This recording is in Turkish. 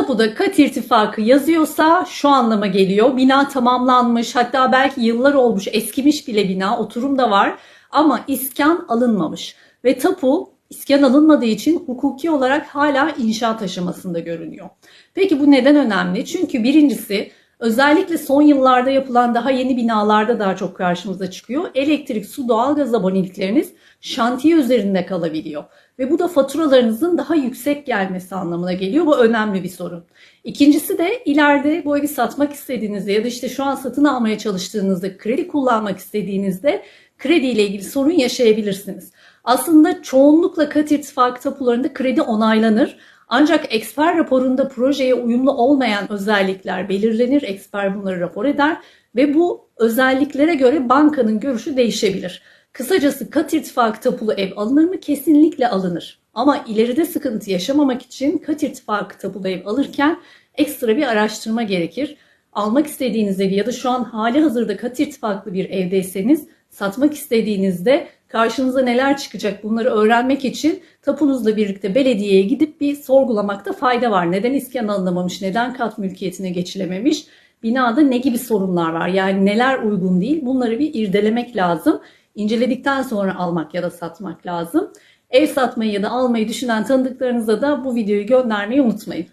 Tapuda kat irtifakı yazıyorsa şu anlama geliyor. Bina tamamlanmış hatta belki yıllar olmuş eskimiş bile bina oturum da var ama iskan alınmamış. Ve tapu iskan alınmadığı için hukuki olarak hala inşaat aşamasında görünüyor. Peki bu neden önemli? Çünkü birincisi özellikle son yıllarda yapılan daha yeni binalarda daha çok karşımıza çıkıyor. Elektrik, su, doğalgaz abonelikleriniz şantiye üzerinde kalabiliyor. Ve bu da faturalarınızın daha yüksek gelmesi anlamına geliyor. Bu önemli bir sorun. İkincisi de ileride bu evi satmak istediğinizde ya da işte şu an satın almaya çalıştığınızda kredi kullanmak istediğinizde krediyle ilgili sorun yaşayabilirsiniz. Aslında çoğunlukla kat irtifakı tapularında kredi onaylanır. Ancak eksper raporunda projeye uyumlu olmayan özellikler belirlenir. Eksper bunları rapor eder ve bu özelliklere göre bankanın görüşü değişebilir. Kısacası kat irtifakı tapulu ev alınır mı? Kesinlikle alınır. Ama ileride sıkıntı yaşamamak için kat irtifakı tapulu ev alırken ekstra bir araştırma gerekir. Almak istediğiniz evi ya da şu an hali hazırda kat irtifaklı bir evdeyseniz satmak istediğinizde karşınıza neler çıkacak bunları öğrenmek için tapunuzla birlikte belediyeye gidip bir sorgulamakta fayda var. Neden iskan alınamamış, neden kat mülkiyetine geçilememiş, binada ne gibi sorunlar var yani neler uygun değil bunları bir irdelemek lazım. İnceledikten sonra almak ya da satmak lazım. Ev satmayı ya da almayı düşünen tanıdıklarınıza da bu videoyu göndermeyi unutmayın.